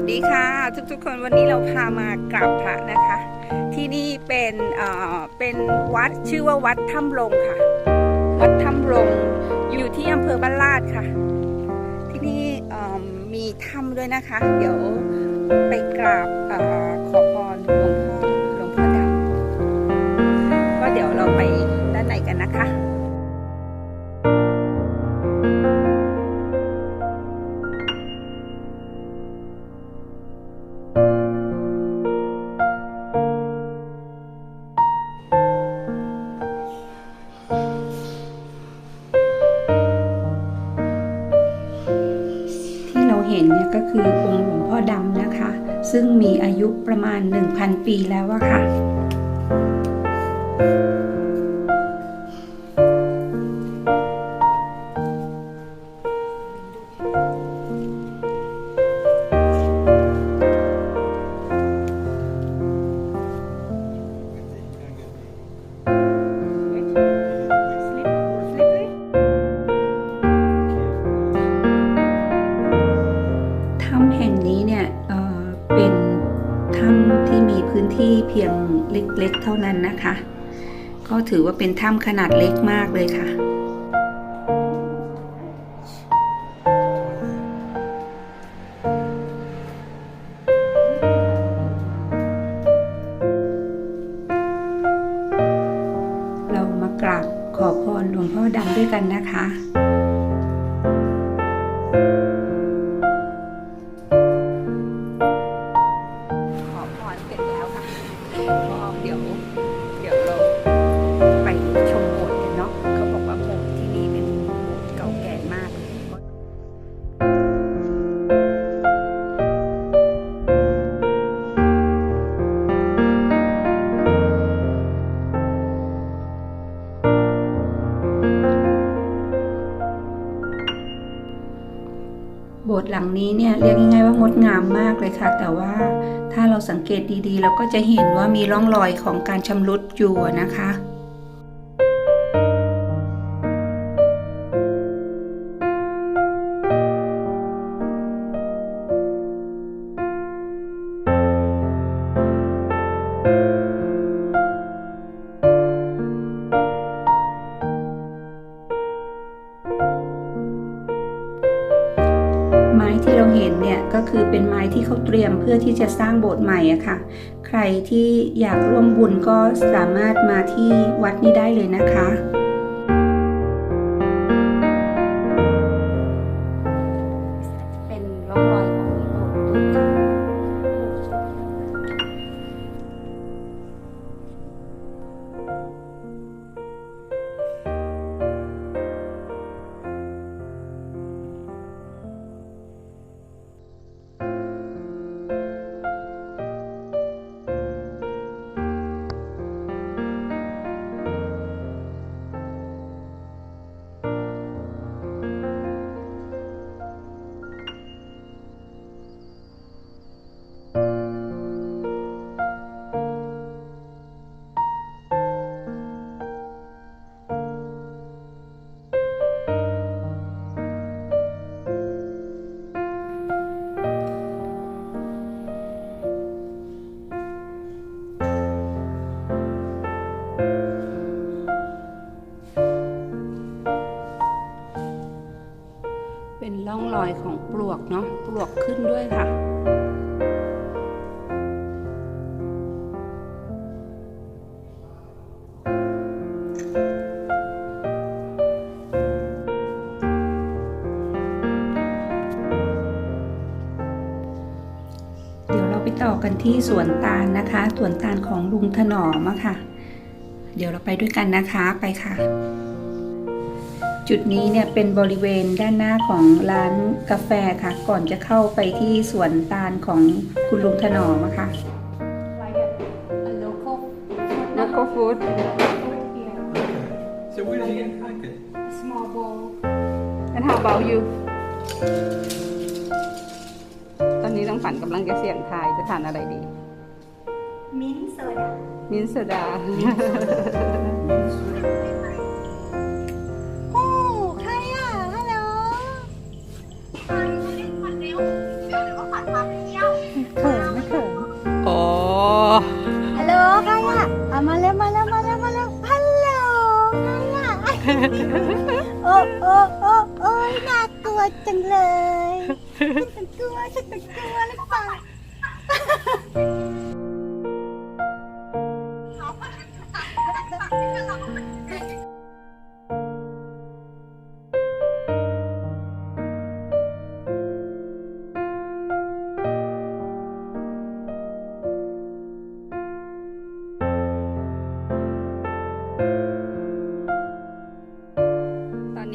สดีค่ะ ทุกๆคนวันนี้เราพามากราบพระนะคะ ที่นี่เป็นเอ่อเป็นวัดชื่อว่าวัดถ้ำลงค่ะ วัดถ้ำลงอยู่ที่อำเภอบ้านลาดค่ะ ที่นี่เอิ่มมีถ้ำด้วยนะคะ เดี๋ยวไปกราบ ซึ่งมีอายุประมาณ 1,000 ปีแล้วอะค่ะ ที่เพียงเล็กๆเท่านั้นนะคะ ก็ถือว่าเป็นถ้ำขนาดเล็กมากเลยค่ะ ลังนี้เนี่ยเรียกง่ายๆว่างดงามมากเลยค่ะ แต่ว่าถ้าเราสังเกตดีๆ เราก็จะเห็นว่ามีร่องรอยของการชำรุดอยู่นะคะ เห็นเนี่ยก็คือเป็นไม้ที่เขาเตรียมเพื่อที่จะสร้างโบสถ์ใหม่อะค่ะ ใครที่อยากร่วมบุญก็สามารถมาที่วัดนี้ได้เลยนะคะ กันที่สวนตาลนะคะสวนตาลของลุงถนอมอะค่ะ เดี๋ยวเราไปด้วยกันนะคะไปค่ะ จุดนี้เนี่ยเป็นบริเวณด้านหน้าของร้านกาแฟค่ะ ก่อนจะเข้าไปที่สวนตาลของคุณลุงถนอมอะค่ะ like a, a local local food here, So where did you get the packet? a small bowl. and how about you ตอนนี้ต้องฝันกำลังจะเสี่ยงทายจะทานอะไรดี Mint soda. มินท์โซดา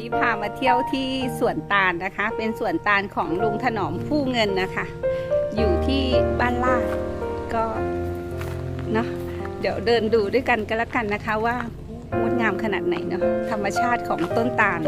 นนี้พามาเที่ยวที่สวนตาลนะคะ เป็นสวนตาลของลุงถนอมผู้เงินนะคะ อยู่ที่บ้านลาดก็เนาะเดี๋ยวเดินดูด้วยกันก็แล้วกันนะคะว่างดงามขนาดไหนเนาะธรรมชาติของต้นตาล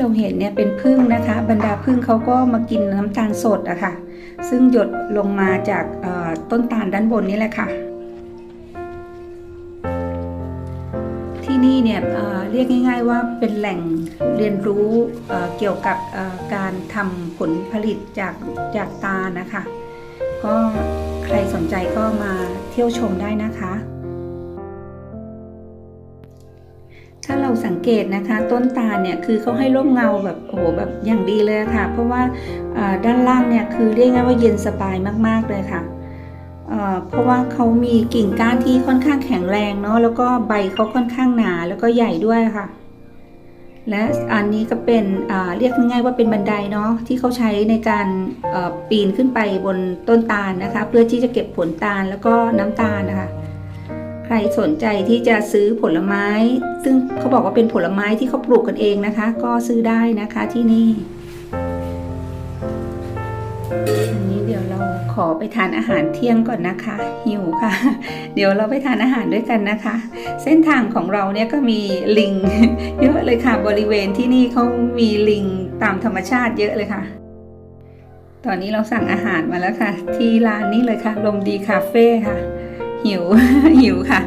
เราเห็นเนี่ยเป็นพึ่งนะคะ บรรดาพึ่งเขาก็มากินน้ำตาลสดอะค่ะ ซึ่งหยดลงมาจากต้นตาลด้านบนนี่แหละค่ะ ที่นี่เนี่ยเเรียกง่าย ๆ ว่าเป็นแหล่งเรียนรู้เเกี่ยวกับการทำผลผลิตจากจากตาลนะคะ ก็ใครสนใจก็มาเที่ยวชมได้นะคะ ถ้าเราสังเกตนะคะ ต้นตาลเนี่ยคือเขาให้ร่มเงาแบบโอ้โหแบบอย่างดีเลยค่ะ เพราะว่าด้านล่างเนี่ยคือเรียกง่ายว่าเย็นสบายมาก ๆเลยค่ะเเพราะว่าเขามีกิ่งก้านที่ค่อนข้างแข็งแรงเนาะแล้วก็ใบเขาค่อนข้างหนาแล้วก็ใหญ่ด้วยค่ะ และอันนี้ก็เป็นอ่าเรียกง่ายๆว่าเป็นบันไดเนาะที่เขาใช้ในการปีนขึ้นไปบนต้นตาลนะคะ เพื่อที่จะเก็บผลตาลแล้วก็น้ำตาลนะคะ ใครสนใจที่จะซื้อผลไม้ ซึ่งเขาบอกว่าเป็นผลไม้ที่เขาปลูกกันเองนะคะ ก็ซื้อได้นะคะที่นี่อันนี้เดี๋ยวเราขอไปทานอาหารเที่ยงก่อนนะคะ หิวค่ะ เดี๋ยวเราไปทานอาหารด้วยกันนะคะ เส้นทางของเราเนี่ยก็มีลิง เยอะเลยค่ะ บริเวณที่นี่เขามีลิงตามธรรมชาติเยอะเลยค่ะ ตอนนี้เราสั่งอาหารมาแล้วค่ะ ที่ร้านนี้เลยค่ะ ลมดีคาเฟ่ค่ะ หิว หิวค่ะ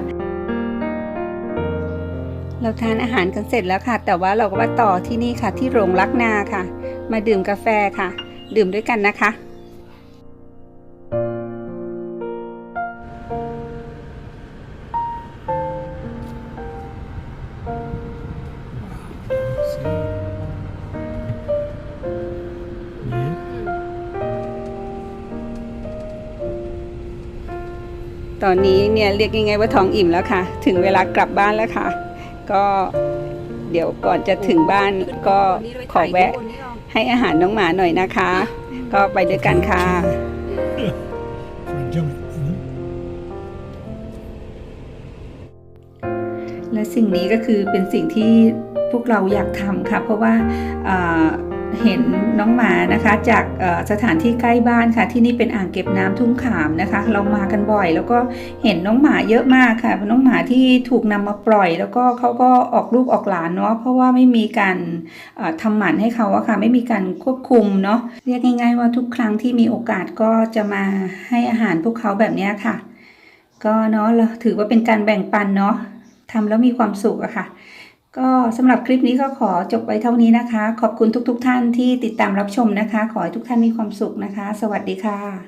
เราทานอาหารกันเสร็จแล้วค่ะ แต่ว่าเราก็มาต่อที่นี่ค่ะ ที่โรงลักนาค่ะ มาดื่มกาแฟค่ะ ดื่มด้วยกันนะคะ ตอนนี้เนี่ยเรียกยังไงว่าท้องอิ่มแล้วค่ะ ถึงเวลากลับบ้านแล้วค่ะ ก็เดี๋ยวก่อนจะถึงบ้านก็ขอแวะให้อาหารน้องหมาหน่อยนะคะ ก็ไปด้วยกันค่ะและสิ่งนี้ก็คือเป็นสิ่งที่พวกเราอยากทำค่ะ เพราะว่า เห็นน้องหมานะคะ จากสถานที่ใกล้บ้านค่ะ ที่นี่เป็นอ่างเก็บน้ำทุ่งขามนะคะ เรามากันบ่อย แล้วก็เห็นน้องหมาเยอะมากค่ะเป็นน้องหมาที่ถูกนำมาปล่อย แล้วก็เขาก็ออกลูกออกหลานเนาะเพราะว่าไม่มีการเอ่อทำหมันให้เขาอะค่ะ ไม่มีการควบคุมเนาะเรียกง่าย ๆ ว่าทุกครั้งที่มีโอกาสก็จะมาให้อาหารพวกเขาแบบนี้ค่ะ ก็เนาะเราถือว่าเป็นการแบ่งปันเนาะทำแล้วมีความสุขอะค่ะ ก็สำหรับคลิปนี้ก็ขอจบไว้เท่านี้นะคะ ขอบคุณทุกๆทท่านที่ติดตามรับชมนะคะ ขอให้ทุกท่านมีความสุขนะคะ สวัสดีค่ะ